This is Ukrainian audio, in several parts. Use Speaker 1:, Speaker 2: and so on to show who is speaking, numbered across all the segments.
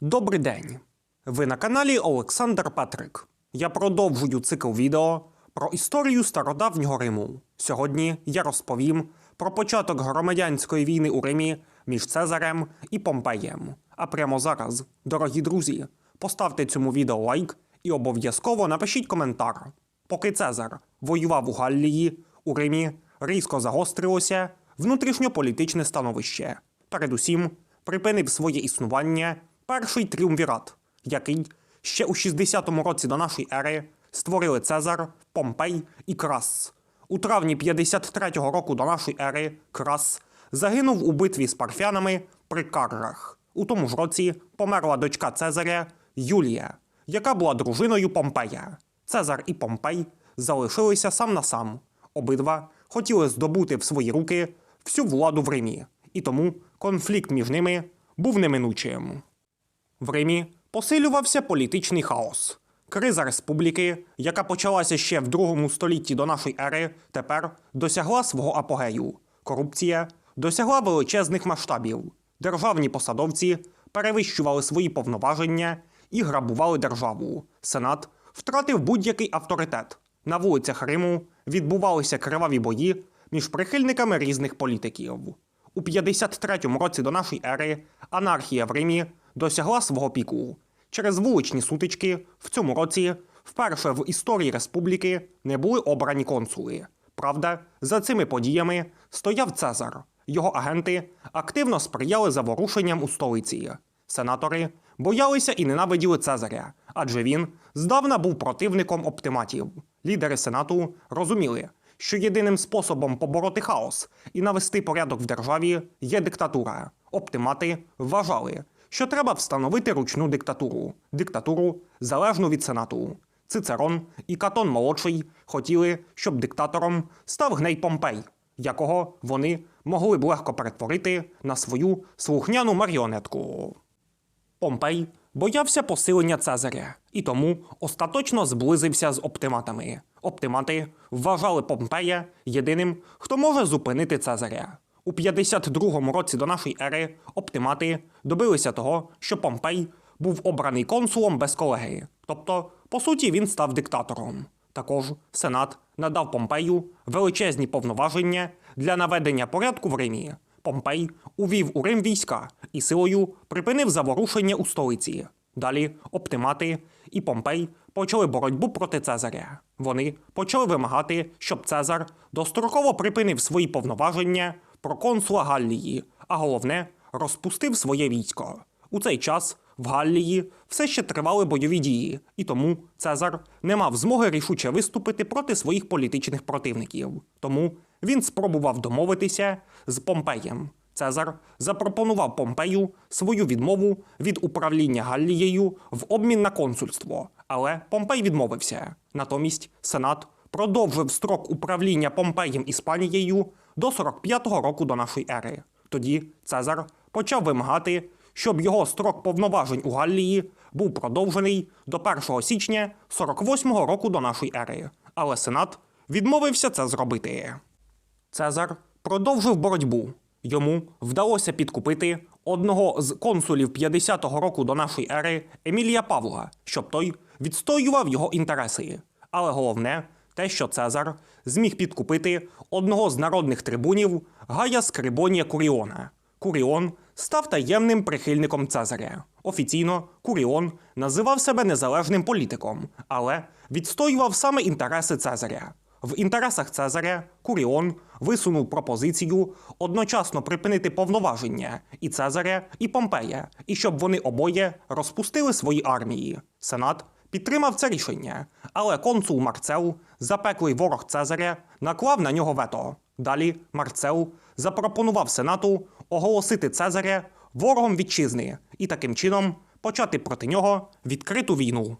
Speaker 1: Добрий день! Ви на каналі Олександр Петрик. Я продовжую цикл відео про історію стародавнього Риму. Сьогодні я розповім про початок громадянської війни у Римі між Цезарем і Помпеєм. А прямо зараз, дорогі друзі, поставте цьому відео лайк і обов'язково напишіть коментар. Поки Цезар воював у Галлії, у Римі різко загострилося внутрішньополітичне становище. Передусім, припинив своє існування перший тріумвірат, який ще у 60-му році до нашої ери створили Цезар, Помпей і Крас. У травні 53-го року до нашої ери Крас загинув у битві з парфянами при Каррах. У тому ж році померла дочка Цезаря Юлія, яка була дружиною Помпея. Цезар і Помпей залишилися сам на сам. Обидва хотіли здобути в свої руки всю владу в Римі, і тому конфлікт між ними був неминучим. В Римі посилювався політичний хаос. Криза республіки, яка почалася ще в другому столітті до нашої ери, тепер досягла свого апогею. Корупція досягла величезних масштабів. Державні посадовці перевищували свої повноваження і грабували державу. Сенат втратив будь-який авторитет. На вулицях Риму відбувалися криваві бої між прихильниками різних політиків. У 53-му році до нашої ери анархія в Римі досягла свого піку. Через вуличні сутички в цьому році вперше в історії республіки не були обрані консули. Правда, за цими подіями стояв Цезар. Його агенти активно сприяли заворушенням у столиці. Сенатори боялися і ненавиділи Цезаря, адже він здавна був противником оптиматів. Лідери сенату розуміли, що єдиним способом побороти хаос і навести порядок в державі є диктатура. Оптимати вважали, що треба встановити ручну диктатуру, диктатуру залежну від сенату. Цицерон і Катон молодший хотіли, щоб диктатором став гней Помпей, якого вони могли б легко перетворити на свою слухняну маріонетку. Помпей боявся посилення Цезаря і тому остаточно зблизився з оптиматами. Оптимати вважали Помпея єдиним, хто може зупинити Цезаря. У 52-му році до нашої ери оптимати добилися того, що Помпей був обраний консулом без колеги, тобто, по суті, він став диктатором. Також Сенат надав Помпею величезні повноваження для наведення порядку в Римі. Помпей увів у Рим війська і силою припинив заворушення у столиці. Далі оптимати і Помпей почали боротьбу проти Цезаря. Вони почали вимагати, щоб Цезар достроково припинив свої повноваження про консула Галлії, а головне розпустив своє військо. У цей час в Галлії все ще тривали бойові дії, і тому Цезар не мав змоги рішуче виступити проти своїх політичних противників. Тому він спробував домовитися з Помпеєм. Цезар запропонував Помпею свою відмову від управління Галлією в обмін на консульство, але Помпей відмовився. Натомість Сенат продовжив строк управління Помпеєм Іспанією до 45-го року до нашої ери. Тоді Цезар почав вимагати, щоб його строк повноважень у Галлії був продовжений до 1 січня 48-го року до нашої ери. Але Сенат відмовився це зробити. Цезар продовжив боротьбу. Йому вдалося підкупити одного з консулів 50-го року до нашої ери Емілія Павла, щоб той відстоював його інтереси. Але головне те, що Цезар зміг підкупити одного з народних трибунів Гая Скрибонія Куріона. Куріон став таємним прихильником Цезаря. Офіційно Куріон називав себе незалежним політиком, але відстоював саме інтереси Цезаря. В інтересах Цезаря Куріон висунув пропозицію одночасно припинити повноваження і Цезаря, і Помпея, і щоб вони обоє розпустили свої армії. Сенат підтримав це рішення, але консул Марцел, запеклий ворог Цезаря, наклав на нього вето. Далі Марцел запропонував Сенату оголосити Цезаря ворогом вітчизни і таким чином почати проти нього відкриту війну.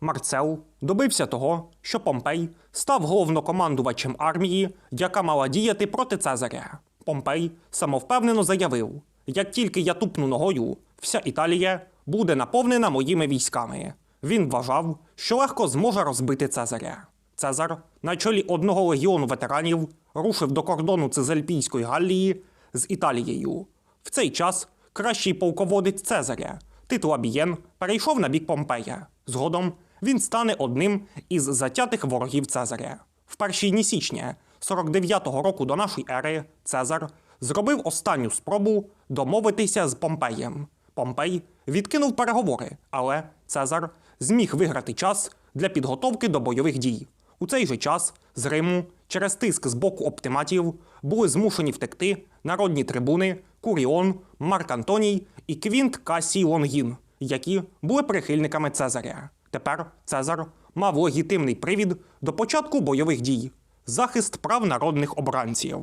Speaker 1: Марцел добився того, що Помпей став головнокомандувачем армії, яка мала діяти проти Цезаря. Помпей самовпевнено заявив: як тільки я тупну ногою, вся Італія буде наповнена моїми військами. Він вважав, що легко зможе розбити Цезаря. Цезар на чолі одного легіону ветеранів рушив до кордону Цезальпійської Галлії з Італією. В цей час кращий полководець Цезаря, Титул Абієн перейшов на бік Помпея. Згодом він стане одним із затятих ворогів Цезаря. В першій дні січня 49-го року до нашої ери Цезар зробив останню спробу домовитися з Помпеєм. Помпей відкинув переговори, але Цезар зміг виграти час для підготовки до бойових дій. У цей же час з Риму через тиск з боку оптиматів були змушені втекти народні трибуни Куріон, Марк Антоній і Квінт Касій Лонгін, які були прихильниками Цезаря. Тепер Цезар мав легітимний привід до початку бойових дій захист прав народних обранців.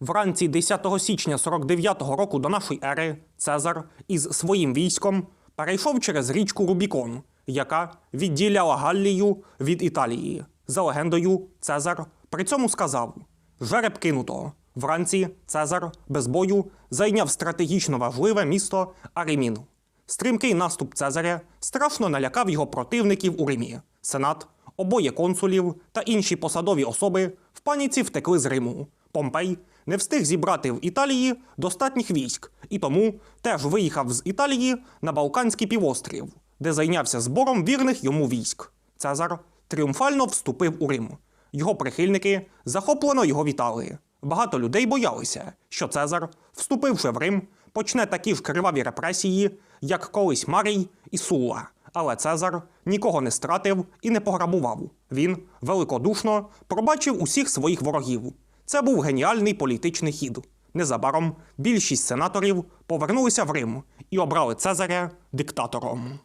Speaker 1: Вранці 10 січня 49-го року до нашої ери Цезар із своїм військом перейшов через річку Рубікон, яка відділяла Галлію від Італії. За легендою, Цезар при цьому сказав: Жереб кинуто. Вранці Цезар без бою зайняв стратегічно важливе місто Аремін. Стрімкий наступ Цезаря страшно налякав його противників у Римі. Сенат, обоє консулів та інші посадові особи в паніці втекли з Риму. Помпей не встиг зібрати в Італії достатніх військ і тому теж виїхав з Італії на Балканський півострів, де зайнявся збором вірних йому військ. Цезар тріумфально вступив у Рим. Його прихильники захоплено його вітали. Багато людей боялися, що Цезар, вступивши в Рим, почне такі ж криваві репресії, як колись Марій і Сула. Але Цезар нікого не стратив і не пограбував. Він великодушно пробачив усіх своїх ворогів. Це був геніальний політичний хід. Незабаром більшість сенаторів повернулися в Рим і обрали Цезаря диктатором.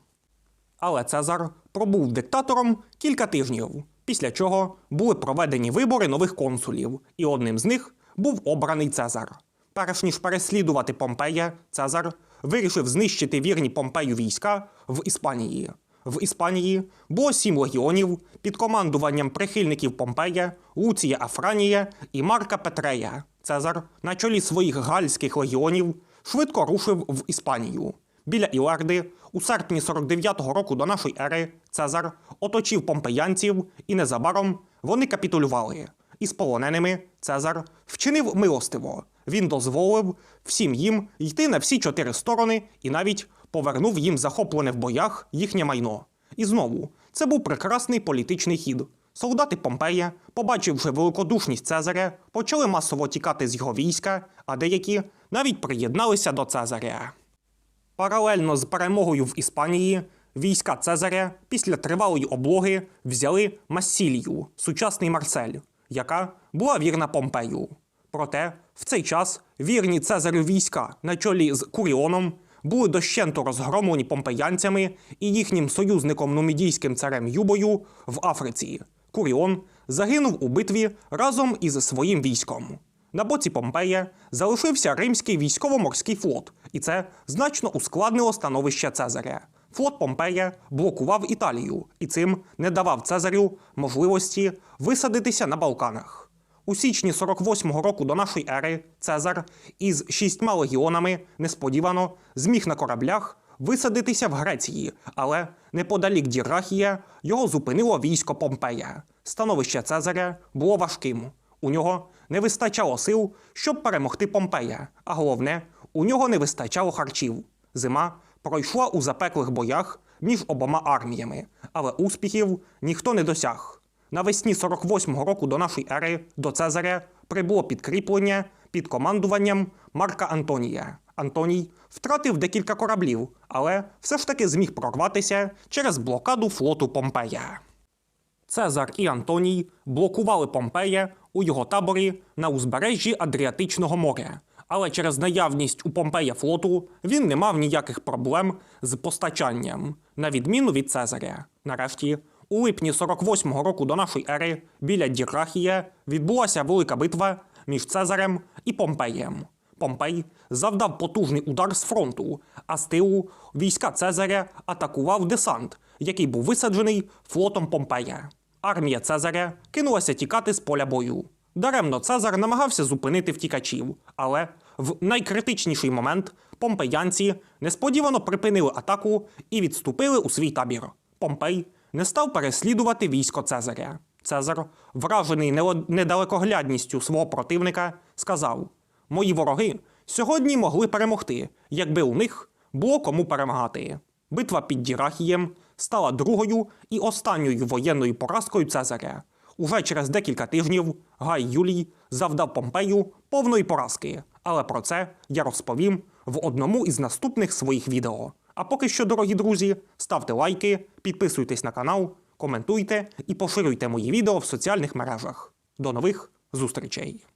Speaker 1: Але Цезар пробув диктатором кілька тижнів, після чого були проведені вибори нових консулів, і одним з них був обраний Цезар. Перш ніж переслідувати Помпея, Цезар вирішив знищити вірні Помпею війська в Іспанії. В Іспанії було сім легіонів під командуванням прихильників Помпея, Луція Афранія і Марка Петрея. Цезар на чолі своїх гальських легіонів швидко рушив в Іспанію. Біля Іларди у серпні 49-го року до нашої ери Цезар оточив помпеянців, і незабаром вони капітулювали. Із полоненими Цезар вчинив милостиво. Він дозволив всім їм йти на всі чотири сторони і навіть повернув їм захоплене в боях їхнє майно. І знову це був прекрасний політичний хід. Солдати Помпея, побачивши великодушність Цезаря, почали масово тікати з його війська, а деякі навіть приєдналися до Цезаря. Паралельно з перемогою в Іспанії війська Цезаря після тривалої облоги взяли Массілію, сучасний Марсель, яка була вірна Помпею. Проте в цей час вірні Цезарю війська на чолі з Куріоном були дощенто розгромлені помпеянцями і їхнім союзником нумідійським царем Юбою в Африці. Куріон загинув у битві разом із своїм військом. На боці Помпея залишився римський військово-морський флот, і це значно ускладнило становище Цезаря. Флот Помпея блокував Італію і цим не давав Цезарю можливості висадитися на Балканах. У січні 48-го року до нашої ери Цезар із шістьма легіонами несподівано зміг на кораблях висадитися в Греції, але неподалік Дірахія його зупинило військо Помпея. Становище Цезаря було важким. У нього не вистачало сил, щоб перемогти Помпея, а головне, у нього не вистачало харчів. Зима пройшла у запеклих боях між обома арміями, але успіхів ніхто не досяг. Навесні 48-го року до нашої ери до Цезаря прибуло підкріплення під командуванням Марка Антонія. Антоній втратив декілька кораблів, але все ж таки зміг прорватися через блокаду флоту Помпея. Цезар і Антоній блокували Помпея у його таборі на узбережжі Адріатичного моря. Але через наявність у Помпея флоту він не мав ніяких проблем з постачанням, на відміну від Цезаря. Нарешті, у липні 48-го року до нашої ери біля Дірахія відбулася велика битва між Цезарем і Помпеєм. Помпей завдав потужний удар з фронту, а з тилу війська Цезаря атакував десант, який був висаджений флотом Помпея. Армія Цезаря кинулася тікати з поля бою. Даремно Цезар намагався зупинити втікачів, але в найкритичніший момент помпеянці несподівано припинили атаку і відступили у свій табір. Помпей не став переслідувати військо Цезаря. Цезар, вражений недалекоглядністю свого противника, сказав: Мої вороги сьогодні могли перемогти, якби у них було кому перемагати. Битва під Дірахієм стала другою і останньою воєнною поразкою Цезаря. Уже через декілька тижнів Гай Юлій завдав Помпею повної поразки, але про це я розповім в одному із наступних своїх відео. А поки що, дорогі друзі, ставте лайки, підписуйтесь на канал, коментуйте і поширюйте мої відео в соціальних мережах. До нових зустрічей!